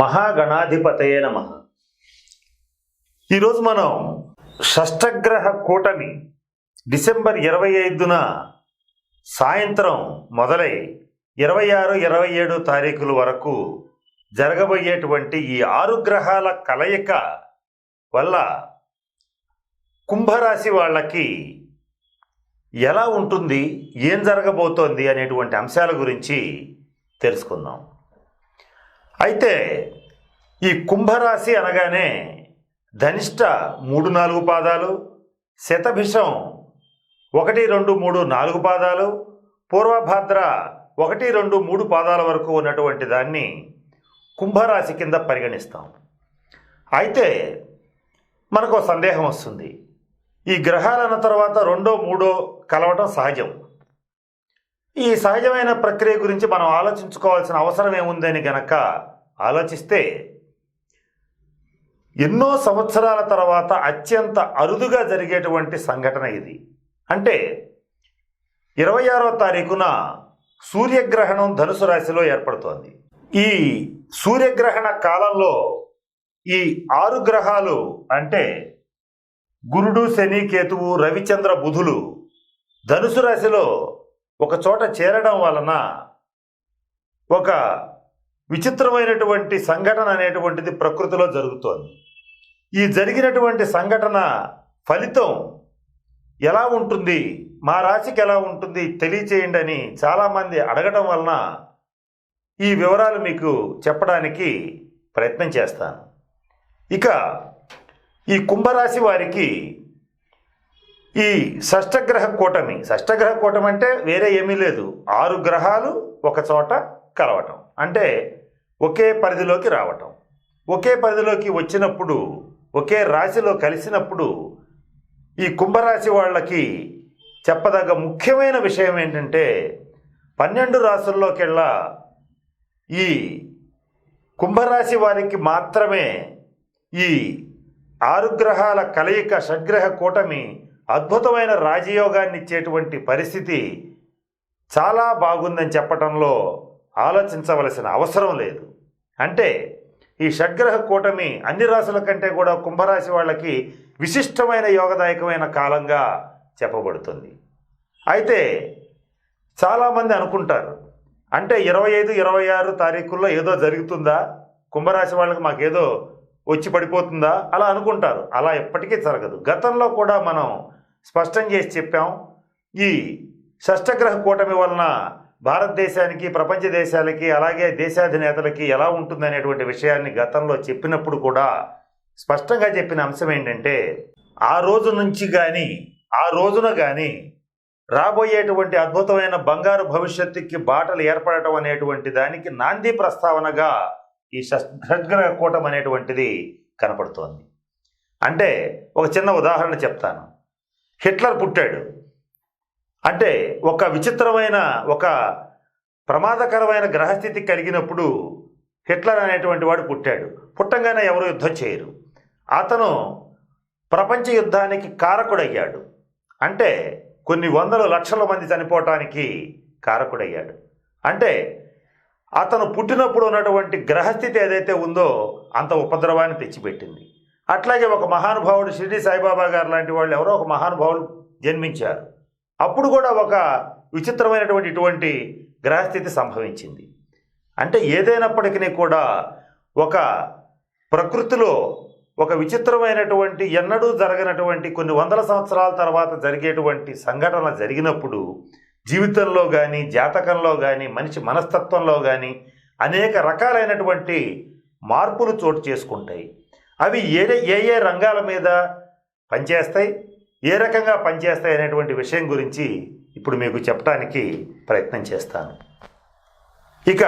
మహాగణాధిపతయే నమ. ఈరోజు మనం షష్టగ్రహ కూటమి డిసెంబర్ ఇరవై ఐదున సాయంత్రం మొదలై ఇరవై ఆరు ఇరవై ఏడు తారీఖుల వరకు జరగబోయేటువంటి ఈ ఆరు గ్రహాల కలయిక వల్ల కుంభరాశి వాళ్ళకి ఎలా ఉంటుంది ఏం జరగబోతోంది అనేటువంటి అంశాల గురించి తెలుసుకుందాం. అయితే ఈ కుంభరాశి అనగానే ధనిష్ట మూడు నాలుగు పాదాలు శతభిషం ఒకటి రెండు మూడు నాలుగు పాదాలు పూర్వభాద్ర ఒకటి రెండు మూడు పాదాల వరకు ఉన్నటువంటి దాన్ని కుంభరాశి కింద పరిగణిస్తాం. అయితే మనకు సందేహం వస్తుంది. ఈ గ్రహాలన్న తర్వాత రెండో మూడో కలవటం సహజం. ఈ సహజమైన ప్రక్రియ గురించి మనం ఆలోచించుకోవాల్సిన అవసరం ఏముందని గనక ఆలోచిస్తే ఎన్నో సంవత్సరాల తర్వాత అత్యంత అరుదుగా జరిగేటువంటి సంఘటన ఇది. అంటే ఇరవై ఆరో తారీఖున సూర్యగ్రహణం ధనుసు రాశిలో ఏర్పడుతోంది. ఈ సూర్యగ్రహణ కాలంలో ఈ ఆరు గ్రహాలు అంటే గురుడు శని కేతువు రవిచంద్ర బుధులు ధనుసు రాశిలో ఒక చోట చేరడం వలన ఒక విచిత్రమైనటువంటి సంఘటన అనేటువంటిది ప్రకృతిలో జరుగుతోంది. ఈ జరిగినటువంటి సంఘటన ఫలితం ఎలా ఉంటుంది? మా రాశికి ఎలా ఉంటుంది? తెలియచేయండి అని చాలామంది అడగడం వలన ఈ వివరాలు మీకు చెప్పడానికి ప్రయత్నం చేస్తాను. ఇక ఈ కుంభరాశి వారికి ఈ షష్టగ్రహ కూటమి షష్టగ్రహ కూటమి అంటే వేరే ఏమీ లేదు. ఆరు గ్రహాలు ఒక చోట కలవటం. అంటే ఒకే పరిధిలోకి రావటం. ఒకే పరిధిలోకి వచ్చినప్పుడు ఒకే రాశిలో కలిసినప్పుడు ఈ కుంభరాశి వాళ్ళకి చెప్పదగ్గ ముఖ్యమైన విషయం ఏంటంటే పన్నెండు రాసుల్లోకెల్లా ఈ కుంభరాశి వారికి మాత్రమే ఈ ఆరు గ్రహాల కలయిక షడ్గ్రహ కూటమి అద్భుతమైన రాజయోగాన్ని ఇచ్చేటువంటి పరిస్థితి చాలా బాగుందని చెప్పటంలో ఆలోచించవలసిన అవసరం లేదు. అంటే ఈ షడ్గ్రహ కూటమి అన్ని రాశుల కంటే కూడా కుంభరాశి వాళ్ళకి విశిష్టమైన యోగదాయకమైన కాలంగా చెప్పబడుతుంది. అయితే చాలామంది అనుకుంటారు అంటే ఇరవై ఐదు ఇరవై ఆరు తారీఖుల్లో ఏదో జరుగుతుందా? కుంభరాశి వాళ్ళకి మాకేదో వచ్చి పడిపోతుందా? అలా అనుకుంటారు. అలా ఎప్పటికీ జరగదు. గతంలో కూడా మనం స్పష్టం చేసి చెప్పాం. ఈ షష్టగ్రహ కూటమి వలన భారతదేశానికి ప్రపంచ దేశాలకి అలాగే దేశాధినేతలకి ఎలా ఉంటుందనేటువంటి విషయాన్ని గతంలో చెప్పినప్పుడు కూడా స్పష్టంగా చెప్పిన అంశం ఏంటంటే ఆ రోజు నుంచి కానీ ఆ రోజున కానీ రాబోయేటువంటి అద్భుతమైన బంగారు భవిష్యత్తుకి బాటలు ఏర్పడటం అనేటువంటి దానికి నాంది ప్రస్తావనగా ఈ షడ్గ్రహ కూటం అనేటువంటిది కనపడుతోంది. అంటే ఒక చిన్న ఉదాహరణ చెప్తాను. హిట్లర్ పుట్టాడు. అంటే ఒక విచిత్రమైన ఒక ప్రమాదకరమైన గ్రహస్థితి కలిగినప్పుడు హిట్లర్ అనేటువంటి వాడు పుట్టాడు. పుట్టంగానే ఎవరు యుద్ధం చేయరు. అతను ప్రపంచ యుద్ధానికి కారకుడయ్యాడు. అంటే కొన్ని వందల లక్షల మంది చనిపోవటానికి కారకుడయ్యాడు. అంటే అతను పుట్టినప్పుడు ఉన్నటువంటి గ్రహస్థితి ఏదైతే ఉందో అంత ఉపద్రవాన్ని తెచ్చిపెట్టింది. అట్లాగే ఒక మహానుభావుడు షిరిడి సాయిబాబా గారు లాంటి వాళ్ళు ఎవరో ఒక మహానుభావులు జన్మించారు. అప్పుడు కూడా ఒక విచిత్రమైనటువంటి ఇటువంటి గ్రహస్థితి సంభవించింది. అంటే ఏదైనప్పటికీ కూడా ఒక ప్రకృతిలో ఒక విచిత్రమైనటువంటి ఎన్నడూ జరగనటువంటి కొన్ని వందల సంవత్సరాల తర్వాత జరిగేటువంటి సంఘటన జరిగినప్పుడు జీవితంలో కానీ జాతకంలో కానీ మనిషి మనస్తత్వంలో కానీ అనేక రకాలైనటువంటి మార్పులు చోటు చేసుకుంటాయి. అవి ఏ ఏ ఏ రంగాల మీద పనిచేస్తాయి ఏ రకంగా పనిచేస్తాయి అనేటువంటి విషయం గురించి ఇప్పుడు మీకు చెప్పడానికి ప్రయత్నం చేస్తాను. ఇక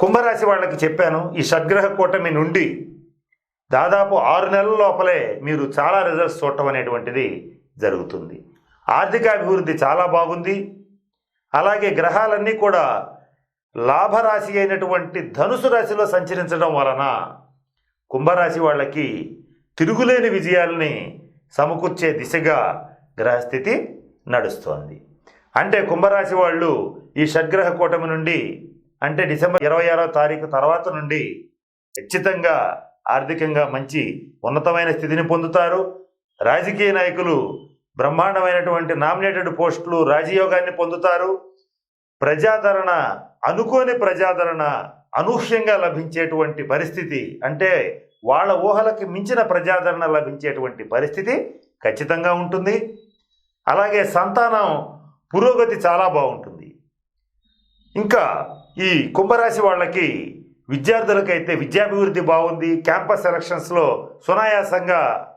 కుంభరాశి వాళ్ళకి చెప్పాను ఈ షడ్గ్రహ కూటమి నుండి దాదాపు ఆరు నెలల లోపలే మీరు చాలా రిజల్ట్స్ చూడటం అనేటువంటిది జరుగుతుంది. ఆర్థిక అభివృద్ధి చాలా బాగుంది. అలాగే గ్రహాలన్నీ కూడా లాభరాశి అయినటువంటి ధనుసు రాశిలో సంచరించడం వలన కుంభరాశి వాళ్ళకి తిరుగులేని విజయాల్ని సమకూర్చే దిశగా గ్రహస్థితి నడుస్తోంది. అంటే కుంభరాశి వాళ్ళు ఈ షడ్గ్రహ కూటమి నుండి అంటే డిసెంబర్ ఇరవై ఆరో తారీఖు తర్వాత నుండి ఖచ్చితంగా ఆర్థికంగా మంచి ఉన్నతమైన స్థితిని పొందుతారు. రాజకీయ నాయకులు బ్రహ్మాండమైనటువంటి నామినేటెడ్ పోస్టులు రాజయోగాన్ని పొందుతారు. ప్రజాదరణ అనుకోని ప్రజాదరణ అనూహ్యంగా లభించేటువంటి పరిస్థితి. అంటే వాళ్ళ ఊహలకి మించిన ప్రజాదరణ లభించేటువంటి పరిస్థితి ఖచ్చితంగా ఉంటుంది. అలాగే సంతానం పురోగతి చాలా బాగుంటుంది. ఇంకా ఈ కుంభరాశి వాళ్ళకి విద్యార్థులకైతే విద్యాభివృద్ధి బాగుంది. క్యాంపస్ ఎలక్షన్స్లో సునాయాసంగా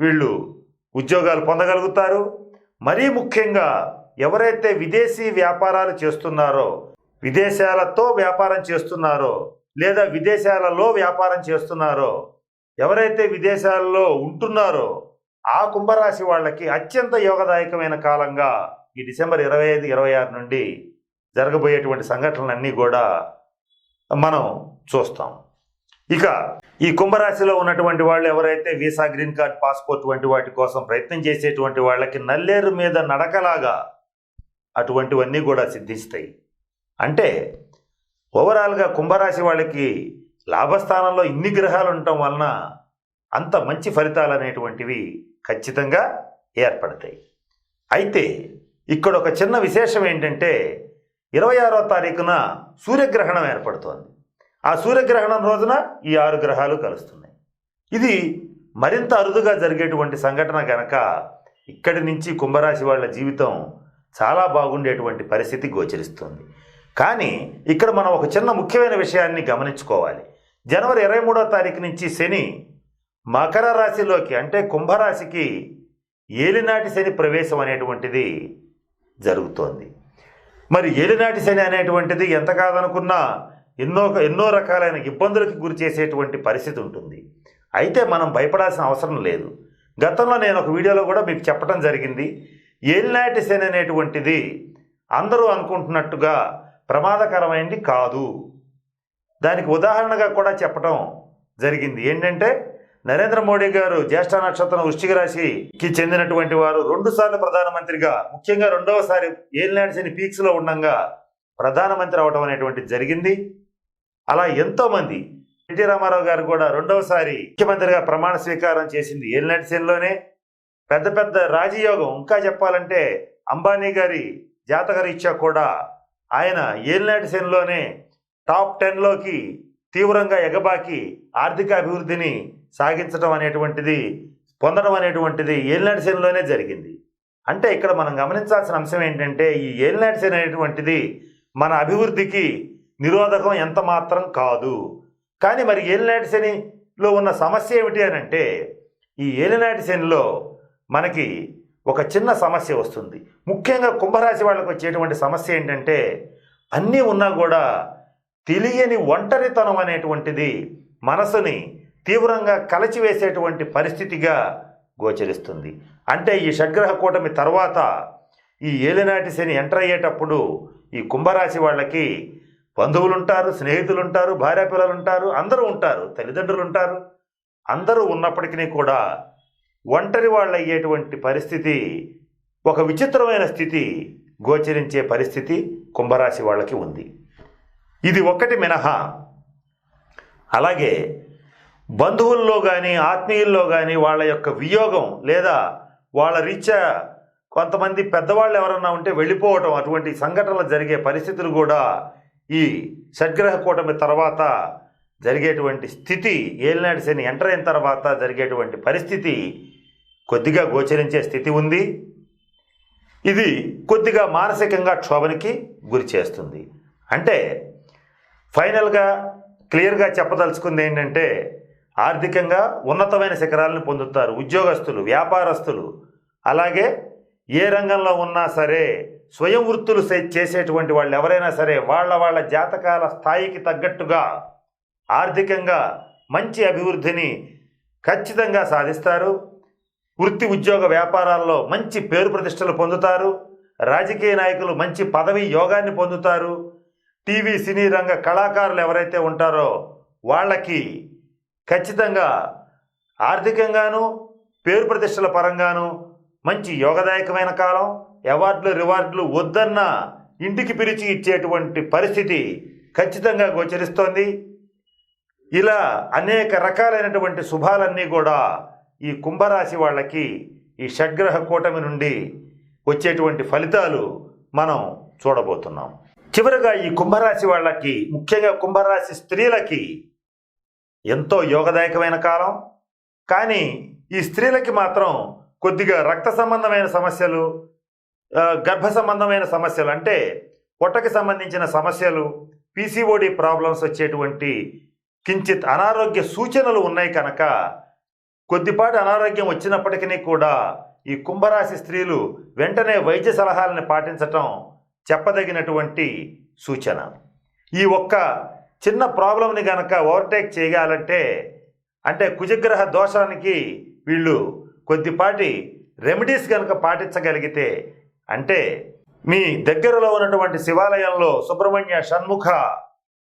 వీళ్ళు ఉద్యోగాలు పొందగలుగుతారు. మరీ ముఖ్యంగా ఎవరైతే విదేశీ వ్యాపారాలు చేస్తున్నారో విదేశాలతో వ్యాపారం చేస్తున్నారో లేదా విదేశాలలో వ్యాపారం చేస్తున్నారో ఎవరైతే విదేశాలలో ఉంటున్నారో ఆ కుంభరాశి వాళ్ళకి అత్యంత యోగదాయకమైన కాలంగా ఈ డిసెంబర్ ఇరవై ఐదు ఇరవై ఆరు నుండి జరగబోయేటువంటి సంఘటనలన్నీ కూడా మనం చూస్తాం. ఇక ఈ కుంభరాశిలో ఉన్నటువంటి వాళ్ళు ఎవరైతే వీసా గ్రీన్ కార్డ్ పాస్పోర్ట్ వంటి వాటి కోసం ప్రయత్నం చేసేటువంటి వాళ్ళకి నల్లేరు మీద నడకలాగా అటువంటివన్నీ కూడా సిద్ధిస్తాయి. అంటే ఓవరాల్గా కుంభరాశి వాళ్ళకి లాభస్థానంలో ఇన్ని గ్రహాలు ఉండటం వలన అంత మంచి ఫలితాలు అనేటువంటివి ఖచ్చితంగా ఏర్పడతాయి. అయితే ఇక్కడ ఒక చిన్న విశేషం ఏంటంటే ఇరవై ఆరో తారీఖున సూర్యగ్రహణం ఏర్పడుతోంది. ఆ సూర్యగ్రహణం రోజున ఈ ఆరు గ్రహాలు కలుస్తున్నాయి. ఇది మరింత అరుదుగా జరిగేటువంటి సంఘటన గనక ఇక్కడి నుంచి కుంభరాశి వాళ్ళ జీవితం చాలా బాగుండేటువంటి పరిస్థితి గోచరిస్తుంది. కానీ ఇక్కడ మనం ఒక చిన్న ముఖ్యమైన విషయాన్ని గమనించుకోవాలి. జనవరి ఇరవై మూడో తారీఖు నుంచి శని మకర రాశిలోకి అంటే కుంభరాశికి ఏలినాటి శని ప్రవేశం అనేటువంటిది జరుగుతోంది. మరి ఏలినాటి శని అనేటువంటిది ఎంత కాదనుకున్నా ఎన్నో ఎన్నో రకాలైన ఇబ్బందులకు గురి చేసేటువంటి పరిస్థితి ఉంటుంది. అయితే మనం భయపడాల్సిన అవసరం లేదు. గతంలో నేను ఒక వీడియోలో కూడా మీకు చెప్పడం జరిగింది. ఏలినాటి శని అనేటువంటిది అందరూ అనుకుంటున్నట్టుగా ప్రమాదకరమైనది కాదు. దానికి ఉదాహరణగా కూడా చెప్పడం జరిగింది. ఏంటంటే నరేంద్ర మోడీ గారు జ్యేష్ఠ నక్షత్రం వృశ్చిక రాశికి చెందినటువంటి వారు రెండుసార్లు ప్రధానమంత్రిగా ముఖ్యంగా రెండవసారి ఏలినాటి శని పీక్స్లో ఉండగా ప్రధానమంత్రి అవడం అనేటువంటిది జరిగింది. అలా ఎంతోమంది ఎన్టీ రామారావు గారు కూడా రెండవసారి ముఖ్యమంత్రిగా ప్రమాణ స్వీకారం చేసింది ఏలినాటి శనిలోనే పెద్ద పెద్ద రాజయోగం. ఇంకా చెప్పాలంటే అంబానీ గారి జాతకరీత్యా కూడా ఆయన ఏలినాటి శనిలోనే టాప్ టెన్లోకి తీవ్రంగా ఎగబాకి ఆర్థిక అభివృద్ధిని సాగించడం అనేటువంటిది పొందడం అనేటువంటిది ఏలినాటి శనిలోనే జరిగింది. అంటే ఇక్కడ మనం గమనించాల్సిన అంశం ఏంటంటే ఈ ఏలినాటి శని అనేటువంటిది మన అభివృద్ధికి నిరోధకం ఎంత మాత్రం కాదు. కానీ మరి ఏలినాటి శనిలో ఉన్న సమస్య ఏమిటి అని అంటే ఈ ఏలినాటి శనిలో మనకి ఒక చిన్న సమస్య వస్తుంది. ముఖ్యంగా కుంభరాశి వాళ్ళకి వచ్చేటువంటి సమస్య ఏంటంటే అన్నీ ఉన్నా కూడా తెలియని ఒంటరితనం అనేటువంటిది మనసుని తీవ్రంగా కలచివేసేటువంటి పరిస్థితిగా గోచరిస్తుంది. అంటే ఈ షడ్గ్రహ కూటమి తర్వాత ఈ ఏలినాటి శని ఎంటర్ అయ్యేటప్పుడు ఈ కుంభరాశి వాళ్ళకి బంధువులుంటారు స్నేహితులుంటారు స్నేహితులు ఉంటారు అందరూ ఉంటారు తల్లిదండ్రులు ఉంటారు అందరూ ఉన్నప్పటికీ కూడా ఒంటరి వాళ్ళు అయ్యేటువంటి పరిస్థితి ఒక విచిత్రమైన స్థితి గోచరించే పరిస్థితి కుంభరాశి వాళ్ళకి ఉంది. ఇది ఒక్కటి మినహా. అలాగే బంధువుల్లో కానీ ఆత్మీయుల్లో కానీ వాళ్ళ యొక్క వియోగం లేదా వాళ్ళ రీత్యా కొంతమంది పెద్దవాళ్ళు ఎవరన్నా ఉంటే వెళ్ళిపోవటం అటువంటి సంఘటనలు జరిగే పరిస్థితులు కూడా ఈ షడ్గ్రహ కూటమి తర్వాత జరిగేటువంటి స్థితి ఏలినాటి శని ఎంటర్ అయిన తర్వాత జరిగేటువంటి పరిస్థితి కొద్దిగా గోచరించే స్థితి ఉంది. ఇది కొద్దిగా మానసికంగా క్షోభనికి గురి చేస్తుంది. అంటే ఫైనల్గా క్లియర్గా చెప్పదలుచుకుంది ఏంటంటే ఆర్థికంగా ఉన్నతమైన శిఖరాలను పొందుతారు ఉద్యోగస్తులు వ్యాపారస్తులు. అలాగే ఏ రంగంలో ఉన్నా సరే స్వయం వృత్తులు చేసేటువంటి వాళ్ళు ఎవరైనా సరే వాళ్ళ వాళ్ళ జాతకాల స్థాయికి తగ్గట్టుగా ఆర్థికంగా మంచి అభివృద్ధిని ఖచ్చితంగా సాధిస్తారు. వృత్తి ఉద్యోగ వ్యాపారాల్లో మంచి పేరు ప్రతిష్టలు పొందుతారు. రాజకీయ నాయకులు మంచి పదవి యోగాన్ని పొందుతారు. టీవీ సినీ రంగ కళాకారులు ఎవరైతే ఉంటారో వాళ్ళకి ఖచ్చితంగా ఆర్థికంగాను పేరు ప్రతిష్టల పరంగాను మంచి యోగదాయకమైన కాలం. అవార్డులు రివార్డులు వద్దన్న ఇంటికి పిలిచి ఇచ్చేటువంటి పరిస్థితి ఖచ్చితంగా గోచరిస్తోంది. ఇలా అనేక రకాలైనటువంటి శుభాలన్నీ కూడా ఈ కుంభరాశి వాళ్ళకి ఈ షడ్గ్రహ కూటమి నుండి వచ్చేటువంటి ఫలితాలు మనం చూడబోతున్నాం. చివరగా ఈ కుంభరాశి వాళ్ళకి ముఖ్యంగా కుంభరాశి స్త్రీలకి ఎంతో యోగదాయకమైన కాలం. కానీ ఈ స్త్రీలకి మాత్రం కొద్దిగా రక్త సంబంధమైన సమస్యలు గర్భ సంబంధమైన సమస్యలు అంటే పొట్టకి సంబంధించిన సమస్యలు పీసీఓడి ప్రాబ్లమ్స్ వచ్చేటువంటి కించిత్ అనారోగ్య సూచనలు ఉన్నాయి కనుక కొద్దిపాటి అనారోగ్యం వచ్చినప్పటికీ కూడా ఈ కుంభరాశి స్త్రీలు వెంటనే వైద్య సలహాలను పాటించటం చెప్పదగినటువంటి సూచన. ఈ ఒక్క చిన్న ప్రాబ్లంని గనక ఓవర్టేక్ చేయాలంటే అంటే కుజగ్రహ దోషానికి వీళ్ళు కొద్దిపాటి రెమెడీస్ కనుక పాటించగలిగితే అంటే మీ దగ్గరలో ఉన్నటువంటి శివాలయంలో సుబ్రహ్మణ్య షణ్ముఖ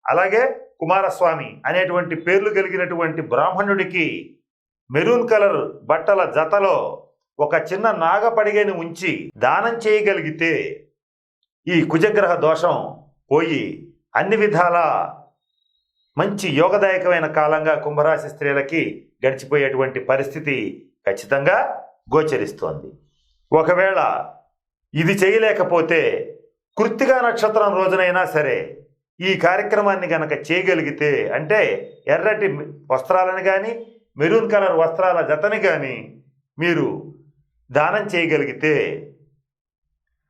అలాగే కుమారస్వామి అనేటువంటి పేర్లు కలిగినటువంటి బ్రాహ్మణుడికి మెరూన్ కలర్ బట్టల జతలో ఒక చిన్న నాగపడిగని ఉంచి దానం చేయగలిగితే ఈ కుజగ్రహ దోషం పోయి అన్ని విధాల మంచి యోగదాయకమైన కాలంగా కుంభరాశి స్త్రీలకి గడిచిపోయేటువంటి పరిస్థితి ఖచ్చితంగా గోచరిస్తోంది. ఒకవేళ ఇది చేయలేకపోతే కృత్తిగా నక్షత్రం రోజునైనా సరే ఈ కార్యక్రమాన్ని గనక చేయగలిగితే అంటే ఎర్రటి వస్త్రాలను కానీ మెరూన్ కలర్ వస్త్రాల జతని కానీ మీరు దానం చేయగలిగితే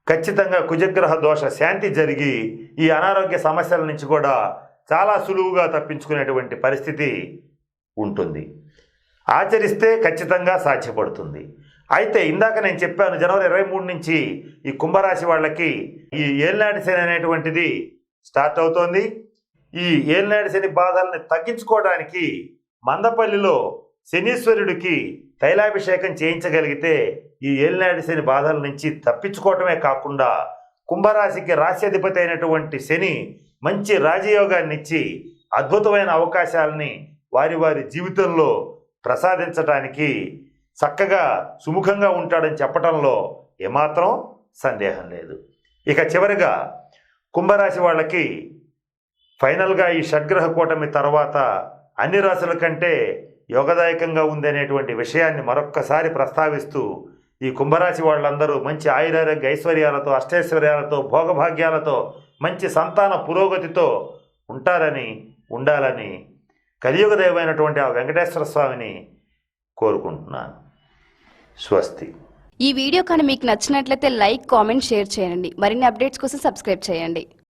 ఖచ్చితంగా కుజగ్రహ దోష శాంతి జరిగి ఈ అనారోగ్య సమస్యల నుంచి కూడా చాలా సులువుగా తప్పించుకునేటువంటి పరిస్థితి ఉంటుంది. ఆచరిస్తే ఖచ్చితంగా సాధ్యపడుతుంది. అయితే ఇందాక నేను చెప్పాను జనవరి ఇరవై మూడు నుంచి ఈ కుంభరాశి వాళ్ళకి ఈ ఏలినాటి శని అనేటువంటిది స్టార్ట్ అవుతోంది. ఈ ఏలినాటి శని బాధల్ని తగ్గించుకోవడానికి మందపల్లిలో శనీశ్వరుడికి తైలాభిషేకం చేయించగలిగితే ఈ ఏలినాటి శని బాధల నుంచి తప్పించుకోవటమే కాకుండా కుంభరాశికి రాశ్యాధిపతి అయినటువంటి శని మంచి రాజయోగాన్ని ఇచ్చి అద్భుతమైన అవకాశాలని వారి వారి జీవితంలో ప్రసాదించటానికి చక్కగా సుముఖంగా ఉంటాడని చెప్పటంలో ఏమాత్రం సందేహం లేదు. ఇక చివరిగా కుంభరాశి వాళ్ళకి ఫైనల్గా ఈ షడ్గ్రహ కూటమి తర్వాత అన్ని రాశుల కంటే యోగదాయకంగా ఉందనేటువంటి విషయాన్ని మరొక్కసారి ప్రస్తావిస్తూ ఈ కుంభరాశి వాళ్ళందరూ మంచి ఆయురారోగ్య ఐశ్వర్యాలతో అష్టైశ్వర్యాలతో భోగభాగ్యాలతో మంచి సంతాన పురోగతితో ఉంటారని ఉండాలని కలియుగ దైవమైనటువంటి ఆ వెంకటేశ్వర స్వామిని కోరుకుంటున్నాను. స్వస్తి. ఈ వీడియో కానీ మీకు నచ్చినట్లయితే లైక్ కామెంట్ షేర్ చేయండి. మరిన్ని అప్డేట్స్ కోసం సబ్స్క్రైబ్ చేయండి.